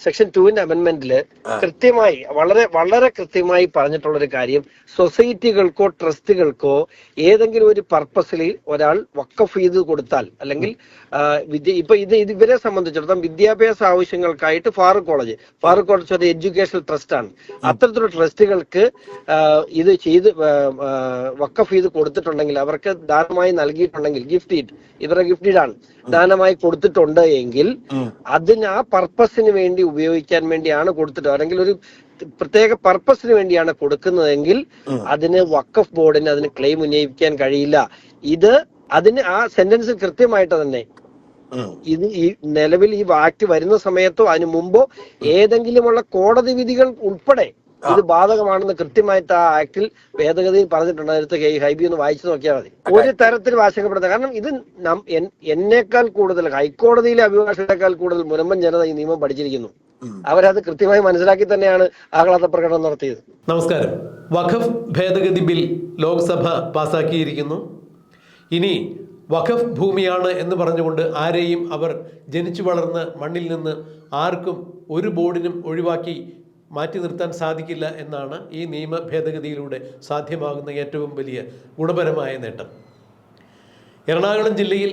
Section ടുവിന്റെ അമെന്റ്മെന്റിൽ കൃത്യമായി വളരെ വളരെ കൃത്യമായി പറഞ്ഞിട്ടുള്ള ഒരു കാര്യം സൊസൈറ്റികൾക്കോ ട്രസ്റ്റുകൾക്കോ ഏതെങ്കിലും ഒരു പർപ്പസിൽ ഒരാൾ വക്കഫ് ചെയ്ത് കൊടുത്താൽ അല്ലെങ്കിൽ വിദ്യ ഇപ്പൊ ഇത് ഇവരെ സംബന്ധിച്ചിടത്തോളം വിദ്യാഭ്യാസ ആവശ്യങ്ങൾക്കായിട്ട് ഫാറൂഖ് കോളേജ് ഫാറൂഖ് കോളേജ് ഒരു എഡ്യൂക്കേഷണൽ ട്രസ്റ്റ് ആണ് അത്തരത്തിലുള്ള ട്രസ്റ്റുകൾക്ക് ഇത് ചെയ്ത് വക്കഫ് ചെയ്ത് കൊടുത്തിട്ടുണ്ടെങ്കിൽ അവർക്ക് ദാനമായി നൽകിയിട്ടുണ്ടെങ്കിൽ ഗിഫ്റ്റ് ഡീഡ് ഇവരുടെ ഗിഫ്റ്റ് ഡീഡാണ് ദാനമായി കൊടുത്തിട്ടുണ്ട് എങ്കിൽ അതിന് ആ പർപ്പസിന് വേണ്ടി ഉപയോഗിക്കാൻ വേണ്ടിയാണ് കൊടുത്തിട്ട് അല്ലെങ്കിൽ ഒരു പ്രത്യേക പർപ്പസിന് വേണ്ടിയാണ് കൊടുക്കുന്നതെങ്കിൽ അതിന് വക്കഫ് ബോർഡിന് അതിന് ക്ലെയിം ഉന്നയിക്കാൻ കഴിയില്ല. ഇത് അതിന് ആ സെന്റൻസ് കൃത്യമായിട്ട് തന്നെ ഇത് ഈ നിലവിൽ ഈ ആക്ട് വരുന്ന സമയത്തോ അതിനു മുമ്പോ ഏതെങ്കിലുമുള്ള കോടതി വിധികൾ ഉൾപ്പെടെ ഇത് ബാധകമാണെന്ന് കൃത്യമായിട്ട് ആ ആക്ടിൽ ഭേദഗതിയിൽ പറഞ്ഞിട്ടുണ്ട്. നേരത്തെ ഹൈബി ഒന്ന് വായിച്ചു നോക്കിയാൽ മതി. ഒരു തരത്തിൽ ആശങ്കപ്പെടുന്നത് കാരണം ഇത് എന്നേക്കാൾ കൂടുതൽ ഹൈക്കോടതിയിലെ അഭിഭാഷകരെക്കാൾ കൂടുതൽ മുനമ്പൻ ജനത ഈ നിയമം പഠിച്ചിരിക്കുന്നു. അവരത് കൃത്യമായി മനസ്സിലാക്കി തന്നെയാണ് ആഹ്ലാദ പ്രകടനം നടത്തിയത്. നമസ്കാരം. വഖഫ് ഭേദഗതി ബിൽ ലോക്സഭ പാസാക്കിയിരിക്കുന്നു. ഇനി വഖഫ് ഭൂമിയാണ് എന്ന് പറഞ്ഞുകൊണ്ട് ആരെയും അവർ ജനിച്ചു വളർന്ന് മണ്ണിൽ നിന്ന് ആർക്കും ഒരു ബോർഡിനും ഒഴിവാക്കി മാറ്റി നിർത്താൻ സാധിക്കില്ല എന്നാണ് ഈ നിയമ ഭേദഗതിയിലൂടെ സാധ്യമാകുന്ന ഏറ്റവും വലിയ ഗുണപരമായ നേട്ടം. എറണാകുളം ജില്ലയിൽ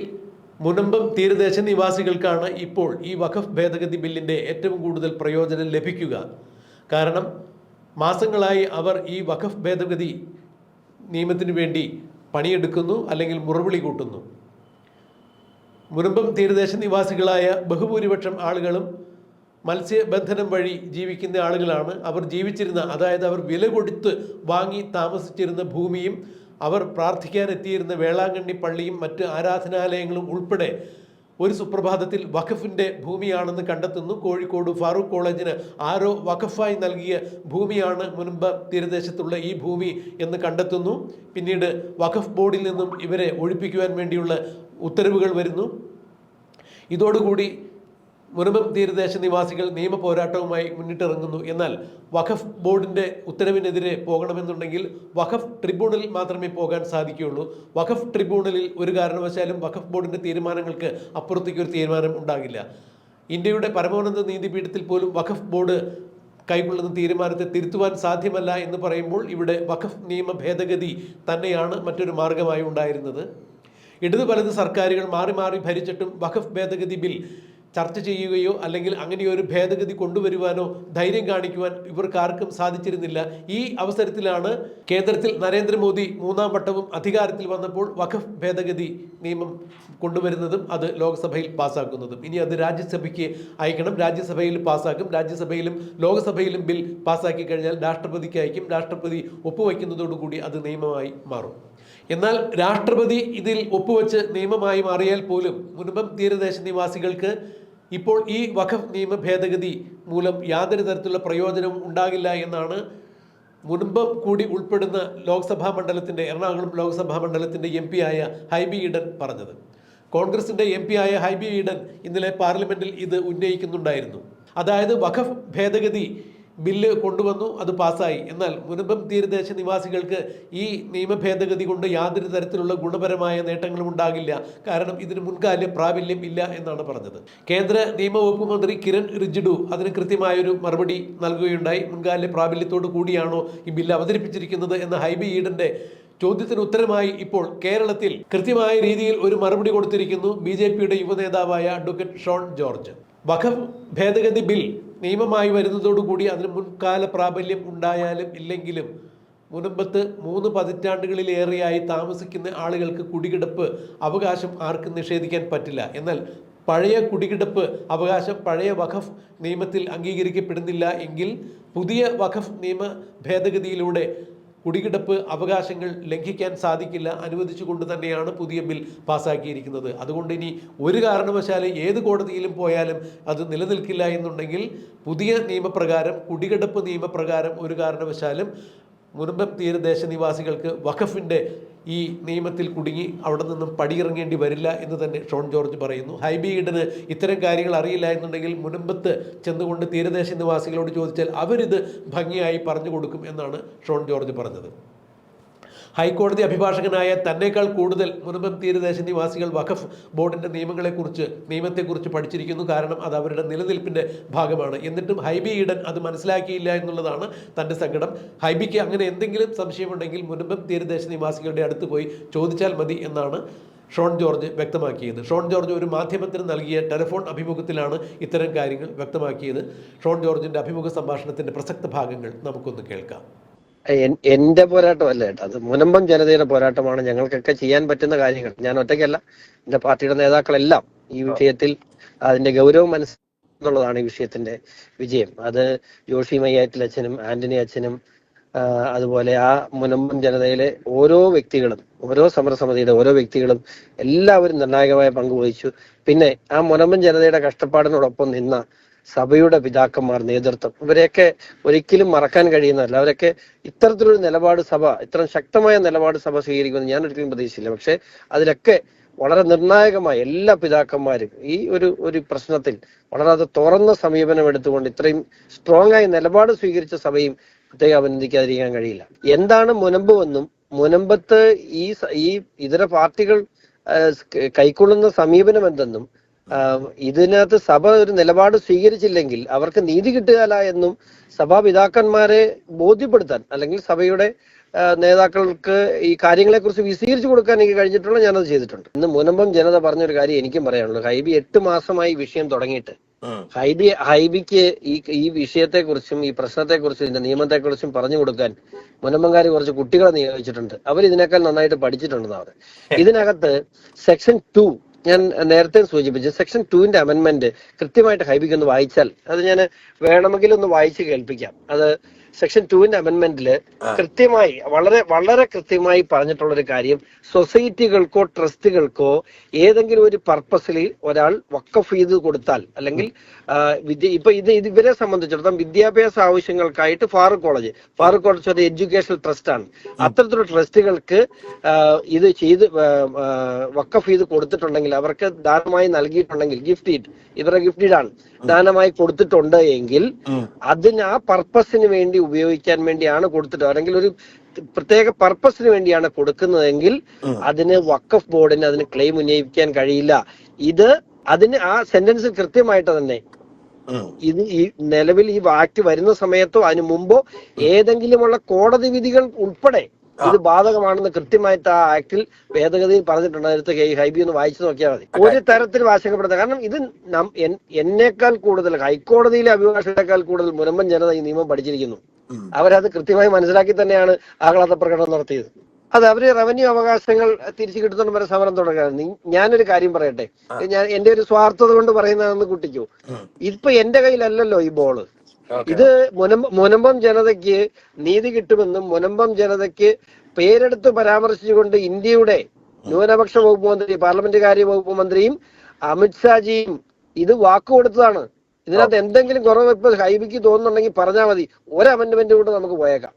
മുനമ്പം തീരദേശ നിവാസികൾക്കാണ് ഇപ്പോൾ ഈ വഖഫ് ഭേദഗതി ബില്ലിന്റെ ഏറ്റവും കൂടുതൽ പ്രയോജനം ലഭിക്കുക. കാരണം മാസങ്ങളായി അവർ ഈ വഖഫ് ഭേദഗതി നിയമത്തിന് വേണ്ടി പണിയെടുക്കുന്നു അല്ലെങ്കിൽ മുറവിളി കൂട്ടുന്നു. മുനമ്പം തീരദേശ നിവാസികളായ ബഹുഭൂരിപക്ഷം ആളുകളും മത്സ്യബന്ധനം വഴി ജീവിക്കുന്ന ആളുകളാണ്. അവർ ജീവിച്ചിരുന്ന അതായത് അവർ വില കൊടുത്ത് വാങ്ങി താമസിച്ചിരുന്ന ഭൂമിയും അവർ പ്രാർത്ഥിക്കാനെത്തിയിരുന്ന വേളാങ്കണ്ണി പള്ളിയും മറ്റ് ആരാധനാലയങ്ങളും ഉൾപ്പെടെ ഒരു സുപ്രഭാതത്തിൽ വഖഫിന്റെ ഭൂമിയാണെന്ന് കണ്ടെത്തുന്നു. കോഴിക്കോട് ഫാറൂഖ് കോളേജിന് ആരോ വഖഫായി നൽകിയ ഭൂമിയാണ് മുൻപ് തീരദേശത്തുള്ള ഈ ഭൂമി എന്ന് കണ്ടെത്തുന്നു. പിന്നീട് വഖഫ് ബോർഡിൽ നിന്നും ഇവരെ ഒഴിപ്പിക്കുവാൻ വേണ്ടിയുള്ള ഉത്തരവുകൾ വരുന്നു. ഇതോടുകൂടി മുനമ്പം തീരദേശ നിവാസികൾ നിയമ പോരാട്ടവുമായി മുന്നിട്ടിറങ്ങുന്നു. എന്നാൽ വഖഫ് ബോർഡിന്റെ ഉത്തരവിനെതിരെ പോകണമെന്നുണ്ടെങ്കിൽ വഖഫ് ട്രിബ്യൂണലിൽ മാത്രമേ പോകാൻ സാധിക്കുകയുള്ളൂ. വഖഫ് ട്രിബ്യൂണലിൽ ഒരു കാരണവശാലും വഖഫ് ബോർഡിന്റെ തീരുമാനങ്ങൾക്ക് അപ്പുറത്തേക്ക് ഒരു തീരുമാനം ഉണ്ടാകില്ല. ഇന്ത്യയുടെ പരമോന്നത നീതിപീഠത്തിൽ പോലും വഖഫ് ബോർഡ് കൈക്കൊള്ളുന്ന തീരുമാനത്തെ തിരുത്തുവാൻ സാധ്യമല്ല എന്ന് പറയുമ്പോൾ ഇവിടെ വഖഫ് നിയമ ഭേദഗതി തന്നെയാണ് മറ്റൊരു മാർഗമായി ഉണ്ടായിരുന്നത്. ഇടതു വലത് സർക്കാരുകൾ മാറി മാറി ഭരിച്ചിട്ടും വഖഫ് ഭേദഗതി ബിൽ ചർച്ച ചെയ്യുകയോ അല്ലെങ്കിൽ അങ്ങനെ ഒരു ഭേദഗതി കൊണ്ടുവരുവാനോ ധൈര്യം കാണിക്കുവാൻ ഇവർക്കാർക്കും സാധിച്ചിരുന്നില്ല. ഈ അവസരത്തിലാണ് കേന്ദ്രത്തിൽ നരേന്ദ്രമോദി മൂന്നാം വട്ടവും അധികാരത്തിൽ വന്നപ്പോൾ വഖഫ് ഭേദഗതി നിയമം കൊണ്ടുവരുന്നതും അത് ലോക്സഭയിൽ പാസ്സാക്കുന്നതും ഇനി അത് രാജ്യസഭയ്ക്ക് അയക്കണം. രാജ്യസഭയിൽ പാസ്സാക്കും രാജ്യസഭയിലും ലോക്സഭയിലും ബിൽ പാസ്സാക്കി കഴിഞ്ഞാൽ രാഷ്ട്രപതിക്ക് അയക്കും. രാഷ്ട്രപതി ഒപ്പുവയ്ക്കുന്നതോടുകൂടി അത് നിയമമായി മാറും. എന്നാൽ രാഷ്ട്രപതി ഇതിൽ ഒപ്പുവെച്ച് നിയമമായി മാറിയാൽ പോലും മുൻപം തീരദേശ നിവാസികൾക്ക് ഇപ്പോൾ ഈ വഖഫ് നിയമ ഭേദഗതി മൂലം യാതൊരു തരത്തിലുള്ള പ്രയോജനവും ഉണ്ടാകില്ല എന്നാണ് മുൻപ് കൂടി ഉൾപ്പെടുന്ന ലോക്സഭാ മണ്ഡലത്തിന്റെ എറണാകുളം ലോക്സഭാ മണ്ഡലത്തിന്റെ എം ആയ ഹൈബി ഈഡൻ പറഞ്ഞത്. കോൺഗ്രസിന്റെ എം ആയ ഹൈബി ഈഡൻ ഇന്നലെ പാർലമെന്റിൽ ഇത് ഉന്നയിക്കുന്നുണ്ടായിരുന്നു. അതായത് വഖഫ് ഭേദഗതി ബില്ല് കൊണ്ടുവന്നു അത് പാസ്സായി. എന്നാൽ മുനമ്പം തീരദേശ നിവാസികൾക്ക് ഈ നിയമഭേദഗതി കൊണ്ട് യാതൊരു തരത്തിലുള്ള ഗുണപരമായ നേട്ടങ്ങളും ഉണ്ടാകില്ല. കാരണം ഇതിന് മുൻകാല പ്രാബല്യം ഇല്ല എന്നാണ് പറഞ്ഞത്. കേന്ദ്ര നിയമവകുപ്പ് മന്ത്രി കിരൺ റിജിഡു അതിന് കൃത്യമായൊരു മറുപടി നൽകുകയുണ്ടായി. മുൻകാല പ്രാബല്യത്തോടു കൂടിയാണോ ഈ ബില്ല് അവതരിപ്പിച്ചിരിക്കുന്നത് എന്ന ഹൈബി ഈഡന്റെ ചോദ്യത്തിന് ഉത്തരമായി ഇപ്പോൾ കേരളത്തിൽ കൃത്യമായ രീതിയിൽ ഒരു മറുപടി കൊടുത്തിരിക്കുന്നു ബി ജെ പിയുടെ യുവനേതാവായ അഡ്വക്കേറ്റ് ഷോൺ ജോർജ്. വഖഫ് ഭേദഗതി ബിൽ നിയമമായി വരുന്നതോടുകൂടി അതിന് മുൻകാല പ്രാബല്യം ഉണ്ടായാലും ഇല്ലെങ്കിലും മുനമ്പത്ത് മൂന്ന് പതിറ്റാണ്ടുകളിലേറെയായി താമസിക്കുന്ന ആളുകൾക്ക് കുടികിടപ്പ് അവകാശം ആർക്കും നിഷേധിക്കാൻ പറ്റില്ല. എന്നാൽ പഴയ കുടികിടപ്പ് അവകാശം പഴയ വഖഫ് നിയമത്തിൽ അംഗീകരിക്കപ്പെടുന്നില്ല എങ്കിൽ പുതിയ വഖഫ് നിയമ ഭേദഗതിയിലൂടെ കുടികിടപ്പ് അവകാശങ്ങൾ ലംഘിക്കാൻ സാധിക്കില്ല അനുവദിച്ചുകൊണ്ട് തന്നെയാണ് പുതിയ ബിൽ പാസ്സാക്കിയിരിക്കുന്നത് അതുകൊണ്ട് ഇനി ഒരു കാരണവശാലും ഏത് കോടതിയിലും പോയാലും അത് നിലനിൽക്കില്ല എന്നുണ്ടെങ്കിൽ പുതിയ നിയമപ്രകാരം കുടികിടപ്പ് നിയമപ്രകാരം ഒരു കാരണവശാലും മുനമ്പം തീരദേശ നിവാസികൾക്ക് വഖഫിന്റെ ഈ നിയമത്തിൽ കുടുങ്ങി അവിടെ നിന്നും പടിയിറങ്ങേണ്ടി വരില്ല എന്ന് തന്നെ ഷോൺ ജോർജ് പറയുന്നു. ഹൈബി ഈഡന് ഇത്തരം കാര്യങ്ങൾ അറിയില്ല എന്നുണ്ടെങ്കിൽ മുൻപത്ത് ചെന്നുകൊണ്ട് തീരദേശ നിവാസികളോട് ചോദിച്ചാൽ അവരിത് ഭംഗിയായി പറഞ്ഞു കൊടുക്കും എന്നാണ് ഷോൺ ജോർജ് പറഞ്ഞത്. ഹൈക്കോടതി അഭിഭാഷകനായ തന്നെക്കാൾ കൂടുതൽ മുനമ്പം തീരദേശ നിവാസികൾ വഖഫ് ബോർഡിന്റെ നിയമങ്ങളെക്കുറിച്ച് നിയമത്തെക്കുറിച്ച് പഠിച്ചിരിക്കുന്നു. കാരണം അത് അവരുടെ നിലനിൽപ്പിന്റെ ഭാഗമാണ്. എന്നിട്ടും ഹൈബി ഈഡൻ അത് മനസ്സിലാക്കിയില്ല എന്നുള്ളതാണ് തന്റെ സങ്കടം. ഹൈബിക്ക് അങ്ങനെ എന്തെങ്കിലും സംശയമുണ്ടെങ്കിൽ മുനമ്പം തീരദേശ നിവാസികളുടെ അടുത്ത് പോയി ചോദിച്ചാൽ മതി എന്നാണ് ഷോൺ ജോർജ് വ്യക്തമാക്കിയത്. ഷോൺ ജോർജ് ഒരു മാധ്യമത്തിന് നൽകിയ ടെലിഫോൺ അഭിമുഖത്തിലാണ് ഇത്തരം കാര്യങ്ങൾ വ്യക്തമാക്കിയത്. ഷോൺ ജോർജിന്റെ അഭിമുഖ സംഭാഷണത്തിന്റെ പ്രസക്ത ഭാഗങ്ങൾ നമുക്കൊന്ന് കേൾക്കാം. എന്റെ പോരാട്ടമല്ല കേട്ടോ. അത് മുനമ്പം ജനതയുടെ പോരാട്ടമാണ്. ഞങ്ങൾക്കൊക്കെ ചെയ്യാൻ പറ്റുന്ന കാര്യങ്ങൾ. ഞാൻ ഒറ്റയ്ക്കല്ല. എന്റെ പാർട്ടിയുടെ നേതാക്കളെല്ലാം ഈ വിഷയത്തിൽ അതിന്റെ ഗൗരവം മനസ്സിലുള്ളതാണ് ഈ വിഷയത്തിന്റെ വിജയം. അത് ജോഷി മയ്യാറ്റിൽ അച്ഛനും ആന്റണി അച്ഛനും അതുപോലെ ആ മുനമ്പം ജനതയിലെ ഓരോ വ്യക്തികളും ഓരോ സമരസമിതിയുടെ ഓരോ വ്യക്തികളും എല്ലാവരും നിർണായകമായ പങ്ക് വഹിച്ചു. പിന്നെ ആ മുനമ്പം ജനതയുടെ കഷ്ടപ്പാടിനോടൊപ്പം നിന്ന സഭയുടെ പിതാക്കന്മാർ നേതൃത്വം. ഇവരെയൊക്കെ ഒരിക്കലും മറക്കാൻ കഴിയുന്നതല്ല. അവരൊക്കെ ഇത്തരത്തിലൊരു നിലപാട് സഭ ഇത്രയും ശക്തമായ നിലപാട് സഭ സ്വീകരിക്കുമെന്ന് ഞാൻ ഒരിക്കലും പ്രതീക്ഷിച്ചില്ല. പക്ഷെ അതിലൊക്കെ വളരെ നിർണായകമായ എല്ലാ പിതാക്കന്മാരും ഈ ഒരു ഒരു പ്രശ്നത്തിൽ വളരെ തുറന്ന സമീപനം എടുത്തുകൊണ്ട് ഇത്രയും സ്ട്രോങ് ആയി നിലപാട് സ്വീകരിച്ച സഭയും പ്രത്യേകം അഭിനന്ദിക്കാതിരിക്കാൻ കഴിയില്ല. എന്താണ് മുനമ്പ് എന്നും മുനമ്പത്ത് ഈ ഈ ഇതര പാർട്ടികൾ കൈക്കൊള്ളുന്ന സമീപനം എന്തെന്നും ഇതിനകത്ത് സഭ ഒരു നിലപാട് സ്വീകരിച്ചില്ലെങ്കിൽ അവർക്ക് നീതി കിട്ടുകയില്ല എന്നും സഭാപിതാക്കന്മാരെ ബോധ്യപ്പെടുത്താൻ അല്ലെങ്കിൽ സഭയുടെ നേതാക്കൾക്ക് ഈ കാര്യങ്ങളെ കുറിച്ച് വിശദീകരിച്ചു കൊടുക്കാൻ എനിക്ക് കഴിഞ്ഞിട്ടുള്ള ഞാനത് ചെയ്തിട്ടുണ്ട്. ഇന്ന് മുനമ്പം ജനത പറഞ്ഞൊരു കാര്യം എനിക്കും പറയാനുള്ളൂ ഹൈബി എട്ട് മാസമായി വിഷയം തുടങ്ങിയിട്ട്. ഹൈബി ഹൈബിക്ക് ഈ ഈ വിഷയത്തെക്കുറിച്ചും ഈ പ്രശ്നത്തെക്കുറിച്ചും ഇതിന്റെ നിയമത്തെക്കുറിച്ചും പറഞ്ഞു കൊടുക്കാൻ മുനമ്പങ്കാർ കുറച്ച് കുട്ടികളെ നിയോഗിച്ചിട്ടുണ്ട്. അവർ ഇതിനേക്കാൾ നന്നായിട്ട് പഠിച്ചിട്ടുണ്ടെന്ന് അവർ ഇതിനകത്ത് സെക്ഷൻ ടു ഞാൻ നേരത്തെ സൂചിപ്പിച്ചു സെക്ഷൻ ടുവിന്റെ അമെന്റ്മെന്റ് കൃത്യമായിട്ട് ഹൈബിക്ക് ഒന്ന് വായിച്ചാൽ അത് ഞാൻ വേണമെങ്കിൽ ഒന്ന് വായിച്ച് കേൾപ്പിക്കാം. അത് സെക്ഷൻ ടുവിന്റെ അമെന്റ്മെന്റിൽ കൃത്യമായി വളരെ വളരെ കൃത്യമായി പറഞ്ഞിട്ടുള്ള ഒരു കാര്യം സൊസൈറ്റികൾക്കോ ട്രസ്റ്റുകൾക്കോ ഏതെങ്കിലും ഒരു പർപ്പസിൽ ഒരാൾ വക്കഫ് ചെയ്ത് കൊടുത്താൽ അല്ലെങ്കിൽ വിദ്യ ഇപ്പൊ ഇത് ഇത് ഇവരെ സംബന്ധിച്ചിടത്തോളം വിദ്യാഭ്യാസ ആവശ്യങ്ങൾക്കായിട്ട് ഫാറൂഖ് കോളേജ് ഫാറൂഖ് കോളേജ് ഒരു എഡ്യൂക്കേഷണൽ ട്രസ്റ്റ് ആണ് അത്തരത്തിലുള്ള ട്രസ്റ്റുകൾക്ക് ഇത് ചെയ്ത് വക്കഫ് ചെയ്ത് കൊടുത്തിട്ടുണ്ടെങ്കിൽ അവർക്ക് ദാനമായി നൽകിയിട്ടുണ്ടെങ്കിൽ ഗിഫ്റ്റ് ഇറ്റ് ഇവരുടെ ഗിഫ്റ്റ് ആണ്. ദാനമായി കൊടുത്തിട്ടുണ്ട് എങ്കിൽ അതിന് ആ പർപ്പസിന് വേണ്ടി ഉപയോഗിക്കാൻ വേണ്ടിയാണ് കൊടുത്തിട്ട് അല്ലെങ്കിൽ ഒരു പ്രത്യേക പർപ്പസിന് വേണ്ടിയാണ് കൊടുക്കുന്നതെങ്കിൽ അതിന് വക്കഫ് ബോർഡിന് അതിന് ക്ലെയിം ഉന്നയിക്കാൻ കഴിയില്ല. ഇത് അതിന് ആ സെന്റൻസ് കൃത്യമായിട്ട് തന്നെ ഇത് ഈ നിലവിൽ ഈ ആക്ട് വരുന്ന സമയത്തോ അതിനു മുമ്പോ ഏതെങ്കിലുമുള്ള കോടതി വിധികൾ ഉൾപ്പെടെ ഇത് ബാധകമാണെന്ന് കൃത്യമായിട്ട് ആ ആക്ടിൽ ഭേദഗതിയിൽ പറഞ്ഞിട്ടുണ്ട്. അടുത്ത് ഹൈബി ഒന്ന് വായിച്ചു നോക്കിയാൽ മതി. ഒരു തരത്തിൽ ആശങ്കപ്പെടുന്നത് കാരണം ഇത് എന്നേക്കാൾ കൂടുതൽ ഹൈക്കോടതിയിലെ അഭിഭാഷകരെക്കാൾ കൂടുതൽ മുനമ്പൻ ജനത ഈ നിയമം പഠിച്ചിരിക്കുന്നു. അവരത് കൃത്യമായി മനസ്സിലാക്കി തന്നെയാണ് ആഹ്ലാദ പ്രകടനം നടത്തിയത്. അത് അവർ റവന്യൂ അവകാശങ്ങൾ തിരിച്ചു കിട്ടുന്ന വരെ സമരം തുടങ്ങുകയാണ് ഞാനൊരു കാര്യം പറയട്ടെ. ഞാൻ എന്റെ ഒരു സ്വാർത്ഥത കൊണ്ട് പറയുന്നതെന്ന് കുട്ടിക്കോ. ഇപ്പൊ എന്റെ കയ്യിലല്ലല്ലോ ഈ ബോൾ ഇത് മുനമ്പ ജനതയ്ക്ക് നീതി കിട്ടുമെന്നും മുനമ്പം ജനതയ്ക്ക് പേരെടുത്ത് പരാമർശിച്ചുകൊണ്ട് ഇന്ത്യയുടെ ന്യൂനപക്ഷ വകുപ്പ് മന്ത്രി പാർലമെന്റ് കാര്യ വകുപ്പ് മന്ത്രിയും അമിത്ഷാജിയും ഇത് വാക്ക് കൊടുത്തതാണ് ഇതിനകത്ത് എന്തെങ്കിലും കുറവ് ഇപ്പൊ ഹൈബിക്ക് തോന്നുന്നുണ്ടെങ്കിൽ പറഞ്ഞാൽ മതി. ഒരു അമെന്റ്മെന്റ് കൊണ്ട് നമുക്ക് പോയേക്കാം.